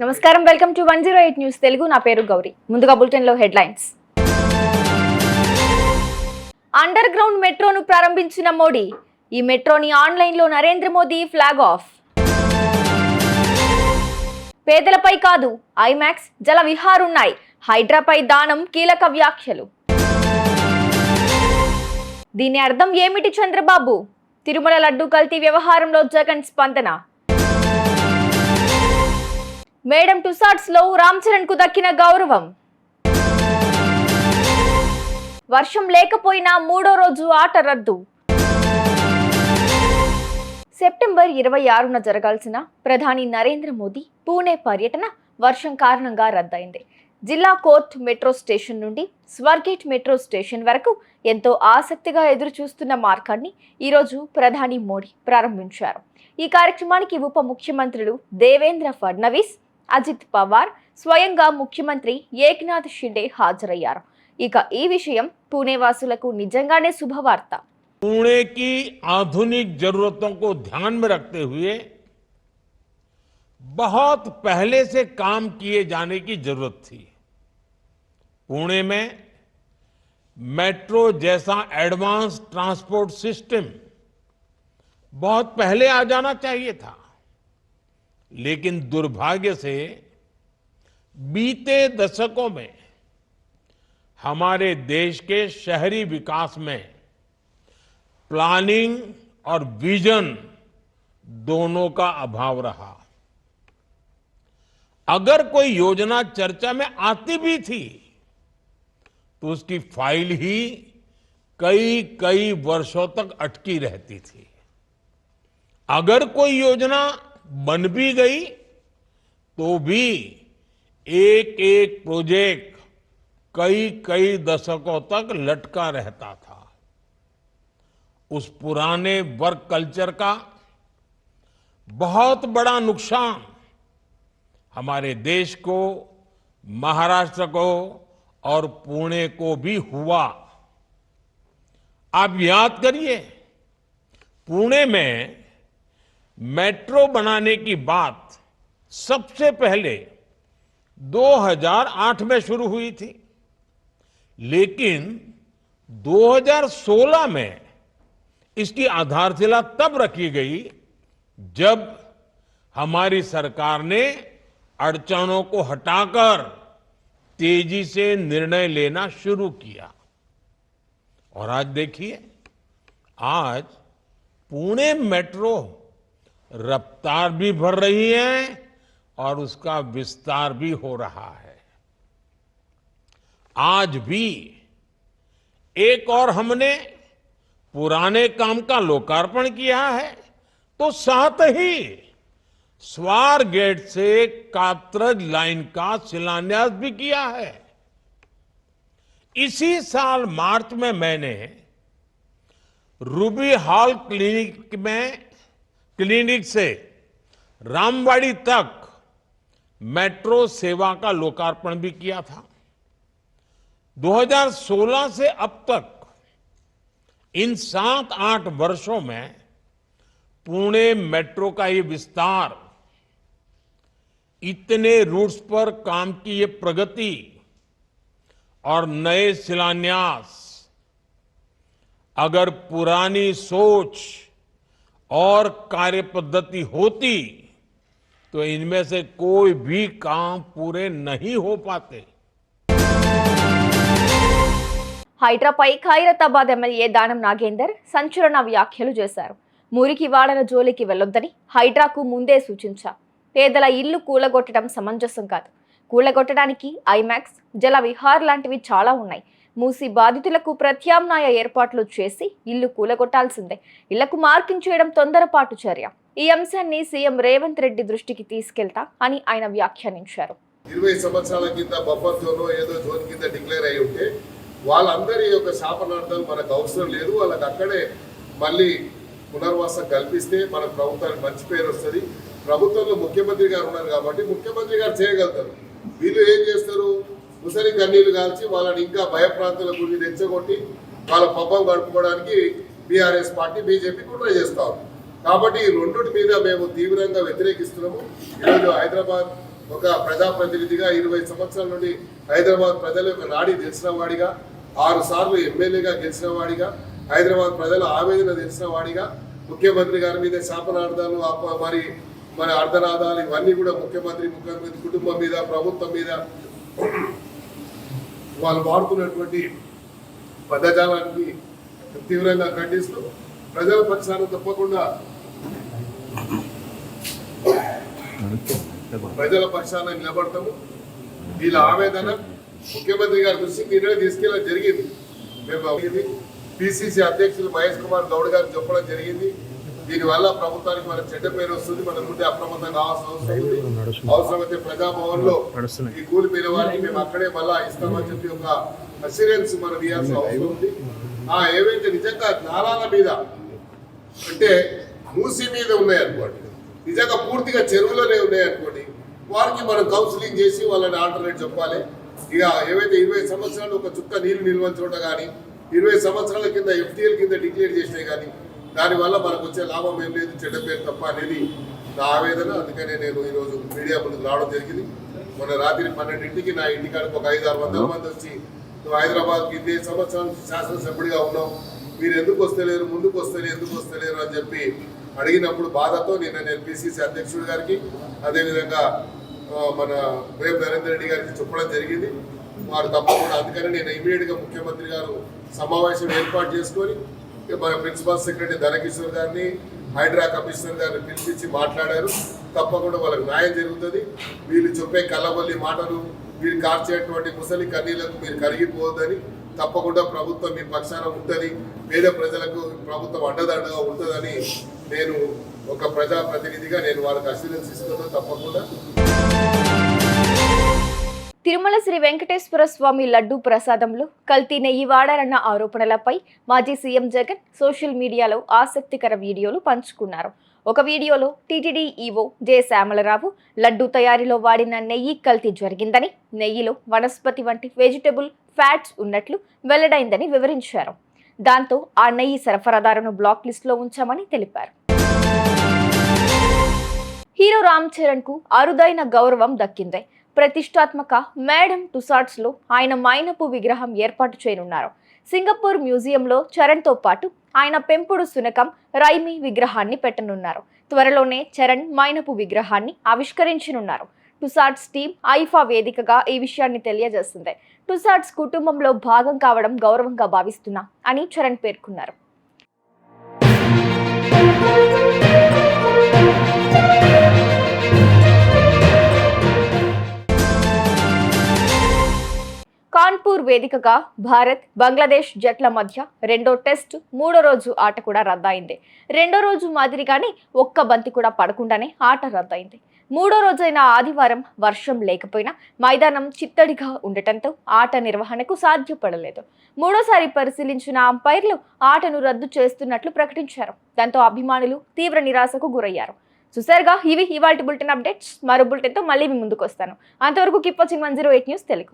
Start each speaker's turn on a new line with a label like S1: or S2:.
S1: నమస్కారం welcome to one zero eight news Telugu. నా పేరు గౌరీ. ముందుగా బులెటిన్లో హెడ్లైన్స్. అండర్ గ్రౌండ్ మెట్రోను ప్రారంభించిన మోడీ ఈ మెట్రోని ఆన్లైన్లో నరేంద్ర మోదీ ఫ్లాగ్ ఆఫ్. పేదలపై కాదు ఐమాక్స్ జల విహారున్నాయి. హైడ్రాపై దానం కీలక వ్యాఖ్యలు. దీని అర్థం ఏమిటి చంద్రబాబు? తిరుమల లడ్డు కల్తీ వ్యవహారంలో జగన్ స్పందన. మేడం టుసాట్స్లో రామ్ చరణ్కు దక్కిన గౌరవం. వర్షం లేకపోయినా మూడో రోజు ఆట రద్దు. సెప్టెంబర్ ఇరవై ఆరున జరగాల్సిన ప్రధాని నరేంద్ర మోదీ పూణే పర్యటన వర్షం కారణంగా రద్దయింది. జిల్లా కోర్ట్ మెట్రో స్టేషన్ నుండి స్వర్గేట్ మెట్రో స్టేషన్ వరకు ఎంతో ఆసక్తిగా ఎదురు చూస్తున్న మార్గాన్ని ఈరోజు ప్రధాని మోడీ ప్రారంభించారు. ఈ కార్యక్రమానికి ఉప ముఖ్యమంత్రులు దేవేంద్ర ఫడ్నవీస్ అజిత్ పవార్ స్వయంగా ముఖ్యమంత్రి ఏక్నాథ్ షిండే హాజరయ్యారు ఇక ఈ విషయం పూణే వాసులకు నిజంగానే శుభవార్త
S2: पुणे की आधुनिक जरूरतों को ध्यान में रखते हुए बहुत पहले से काम किए जाने की जरूरत थी पुणे में मेट्रो जैसा एडवांस ट्रांसपोर्ट सिस्टम बहुत पहले आ जाना चाहिए था लेकिन दुर्भाग्य से बीते दशकों में हमारे देश के शहरी विकास में प्लानिंग और विजन दोनों का अभाव रहा। अगर कोई योजना चर्चा में आती भी थी तो उसकी फ़ाइल ही कई कई वर्षों तक अटकी रहती थी। अगर कोई योजना बन भी गई तो भी एक एक प्रोजेक्ट कई कई दशकों तक लटका रहता था। उस पुराने वर्क कल्चर का बहुत बड़ा नुकसान हमारे देश को, महाराष्ट्र को और पुणे को भी हुआ। आप याद करिए, पुणे में मेट्रो बनाने की बात सबसे पहले 2008 में शुरू हुई थी। लेकिन 2016 में इसकी आधारशिला तब रखी गई जब हमारी सरकार ने अड़चनों को हटाकर तेज़ी से निर्णय लेना शुरू किया। और आज देखिए, आज पुणे मेट्रो रफ्तार भी भर रही है और उसका विस्तार भी हो रहा है। आज भी एक और हमने पुराने काम का लोकार्पण किया है तो साथ ही स्वार गेट से कात्रज लाइन का शिलान्यास भी किया है। इसी साल मार्च में मैंने रूबी हॉल क्लिनिक में क्लिनिक से रामवाड़ी तक मेट्रो सेवा का लोकार्पण भी किया था। 2016 से अब तक इन सात आठ वर्षों में पुणे मेट्रो का ये विस्तार, इतने रूट्स पर काम की ये प्रगति और नए शिलान्यास, अगर पुरानी सोच और कार्य पद्धति होती तो इनमें से कोई भी काम पूरे नहीं हो पाते
S1: హైడ్రాపై ఖైరతాబాద్ ఎమ్మెల్యే దానం నాగేందర్ సంచలన వ్యాఖ్యలు చేశారు మురికి వాడల జోలికి వెళ్ళొద్దని హైడ్రాకు ముందే సూచించా పేదల ఇల్లు కూలగొట్టడం సమంజసం కాదు కూలగొట్టడానికి ఐమాక్స్ జల విహార్ లాంటివి చాలా ఉన్నాయి మూసి బాధితులకు ప్రత్యామ్నాయ ఏర్పాట్లు చేసి ఇల్లు కూలగొట్టాల్సిందే. ఇళ్ళకు మార్కింగ్ చేయడం తొందరపాటు చర్య. ఈ అంశాన్ని సీఎం రేవంత్ రెడ్డి దృష్టికి తీసుకెళ్తా అని ఆయన వ్యాఖ్యానించారు.
S3: ఇరవై సంవత్సరాల కింద బఫర్ జోన్ ఏదో జోన్ కింద డిక్లేర్ అయి ఉంటే వాళ్ళందరి యొక్క శాపనార్థాలు మనకు అవసరం లేదు. వాళ్ళకి అక్కడే మళ్ళీ పునర్వాసం కల్పిస్తే మన ప్రభుత్వానికి మంచి పేరు వస్తుంది. ప్రభుత్వంలో ముఖ్యమంత్రి గారు ఉన్నారు కాబట్టి ముఖ్యమంత్రి గారు చేయగలుగుతారు. వీళ్ళు ఏం చేస్తారు? ముసలి కన్నీళ్ళు కాల్చి వాళ్ళని ఇంకా భయప్రాంతుల గురించి రెచ్చగొట్టి వాళ్ళ పబ్బం గడుపుకోవడానికి బీఆర్ఎస్ పార్టీ బీజేపీ కుట్ర చేస్తా ఉంది. కాబట్టి ఈ రెండుటి మీద మేము తీవ్రంగా వ్యతిరేకిస్తున్నాము. ఈరోజు హైదరాబాద్ ఒక ప్రజాప్రతినిధిగా ఇరవై సంవత్సరాల నుండి హైదరాబాద్ ప్రజల యొక్క నాడి తెలిసిన వాడిగా ఆరు సార్లు ఎమ్మెల్యేగా గెలిచిన వాడిగా హైదరాబాద్ ప్రజల ఆవేదన తెలిసిన వాడిగా ముఖ్యమంత్రి గారి మీద శాపనార్థాలు మరి మరి మన అర్ధనాదాలు ఇవన్నీ కూడా ముఖ్యమంత్రి ముఖ్యమంత్రి కుటుంబం మీద ప్రభుత్వం మీద వాళ్ళు వాడుతున్నటువంటి పదజాలానికి తీవ్రంగా ఖండిస్తూ ప్రజల పక్షాన తప్పకుండా ప్రజల పక్షాన నిలబడతాము. వీళ్ళ ఆవేదన ముఖ్యమంత్రి గారి దృష్టికి మీరే తీసుకెళ్ళడం జరిగింది. మేము పిసిసి అధ్యక్షులు మహేష్ కుమార్ గౌడ్ గారు చెప్పడం జరిగింది. దీనివల్ల ప్రభుత్వానికి మనకు చెడ్డ పేరు వస్తుంది. మనం ఉంటే అప్రమత్తంగా కావాల్సిన అవసరం అవసరమైతే ప్రజాభవన్లో ఈ కూలిపోయిన వారికి మేము అక్కడే మళ్ళా ఇస్తామని చెప్పి ఒక అసిరెన్స్ మనం ఇవ్వాల్సిన అవసరం ఉంది. ఆ ఏవైతే నిజంగా నాలాల మీద అంటే మూసి మీద ఉన్నాయి అనుకోండి నిజంగా పూర్తిగా చెరువులోనే ఉన్నాయి అనుకోండి వారికి మనం కౌన్సిలింగ్ చేసి వాళ్ళని ఆల్టర్నేట్ చెప్పాలి. ఇక ఏవైతే ఇరవై సంవత్సరాలు ఒక చుక్క నీళ్ళు నిల్వ చోట కానీ ఇరవై సంవత్సరాల కింద ఎఫ్టీఎల్ కింద డిక్లేర్ చేసినాయి కానీ దానివల్ల మనకు వచ్చే లాభం ఏం లేదు చెడ్డ పేరు తప్ప అనేది నా ఆవేదన. అందుకనే నేను ఈరోజు మీడియా ముందుకు రావడం జరిగింది. మొన్న రాత్రి పన్నెండింటికి నా ఇంటికాడికి ఒక ఐదు ఆరు వందల మంది వచ్చి నువ్వు హైదరాబాద్కి ఇన్ని సంవత్సరాల శాసనసభ్యుడిగా ఉన్నావు. మీరు ఎందుకు వస్తలేరు? ముందుకు వస్తలేరు? ఎందుకు వస్తలేరు? అని చెప్పి అడిగినప్పుడు బాధతో నిన్న నేను పిసిసి అధ్యక్షుడి గారికి అదేవిధంగా మన రేపు నరేందర్ రెడ్డి గారికి చెప్పడం జరిగింది. వారు తప్పకుండా అందుకని నేను ఇమీడియట్గా ముఖ్యమంత్రి గారు సమావేశం ఏర్పాటు చేసుకొని మన ప్రిన్సిపల్ సెక్రటరీ ధనకిషోర్ గారిని హైడ్రా కమిషనర్ గారిని పిలిపించి మాట్లాడారు. తప్పకుండా వాళ్ళకి న్యాయం జరుగుతుంది. వీళ్ళు చెప్పే కళ్ళబల్లి మాటలు వీరు కార్చేటువంటి ముసలి కన్నీళ్ళకు మీరు కరిగిపోవద్దని తప్పకుండా ప్రభుత్వం మీ పక్షాన ఉంటుంది. పేద ప్రజలకు ప్రభుత్వం అండదండగా ఉంటుందని నేను ఒక ప్రజాప్రతినిధిగా నేను వాళ్ళకి అష్యూరెన్స్ ఇస్తున్నాను. తప్పకుండా
S1: శ్రీ వెంకటేశ్వర స్వామి లడ్డూ ప్రసాదంలో కల్తీ నెయ్యి వాడారన్న ఆరోపణలపై మాజీ సీఎం జగన్ సోషల్ మీడియాలో ఆసక్తికర వీడియోలు పంచుకున్నారు. ఒక వీడియోలో TTD EO J Shyamala Rao laddu తయారీలో వాడిన నెయ్యి కల్తీ జరిగిందని నెయ్యిలో వనస్పతి వంటి వెజిటబుల్ ఫ్యాట్స్ ఉన్నట్లు వెల్లడైందని వివరించారు. దాంతో ఆ నెయ్యి సరఫరాదారును బ్లాక్ లిస్టులో ఉంచామని తెలిపారు. హీరో రామ్ చరణ్కు అరుదైన గౌరవం దక్కింది. ప్రతిష్టాత్మక మేడం టుసార్ట్స్లో ఆయన మైనపు విగ్రహం ఏర్పాటు చేయనున్నారు. సింగపూర్ మ్యూజియంలో చరణ్తో పాటు ఆయన పెంపుడు శునకం రైమి విగ్రహాన్ని పెట్టనున్నారు. త్వరలోనే చరణ్ మైనపు విగ్రహాన్ని ఆవిష్కరించనున్నారు. టుసాట్స్ టీం ఐఫా వేదికగా ఈ విషయాన్ని తెలియజేస్తుంది. టుసాట్స్ కుటుంబంలో భాగం కావడం గౌరవంగా భావిస్తున్నా అని చరణ్ పేర్కొన్నారు. కాన్పూర్ వేదికగా భారత్ బంగ్లాదేశ్ జట్ల మధ్య రెండో టెస్ట్ మూడో రోజు ఆట కూడా రద్దయింది. రెండో రోజు మాదిరిగానే ఒక్క బంతి కూడా పడకుండానే ఆట రద్దయింది. మూడో రోజైన ఆదివారం వర్షం లేకపోయినా మైదానం చిత్తడిగా ఉండటంతో ఆట నిర్వహణకు సాధ్యపడలేదు. మూడోసారి పరిశీలించిన అంపైర్లు ఆటను రద్దు చేస్తున్నట్లు ప్రకటించారు. దాంతో అభిమానులు తీవ్ర నిరాశకు గురయ్యారు. చూసారుగా ఇవి ఇవాళ బులెటిన్ అప్డేట్స్. మరో బులెటిన్తో మళ్ళీ మీ ముందుకు వస్తాను. అంతవరకు keep watching one zero eight news Telugu.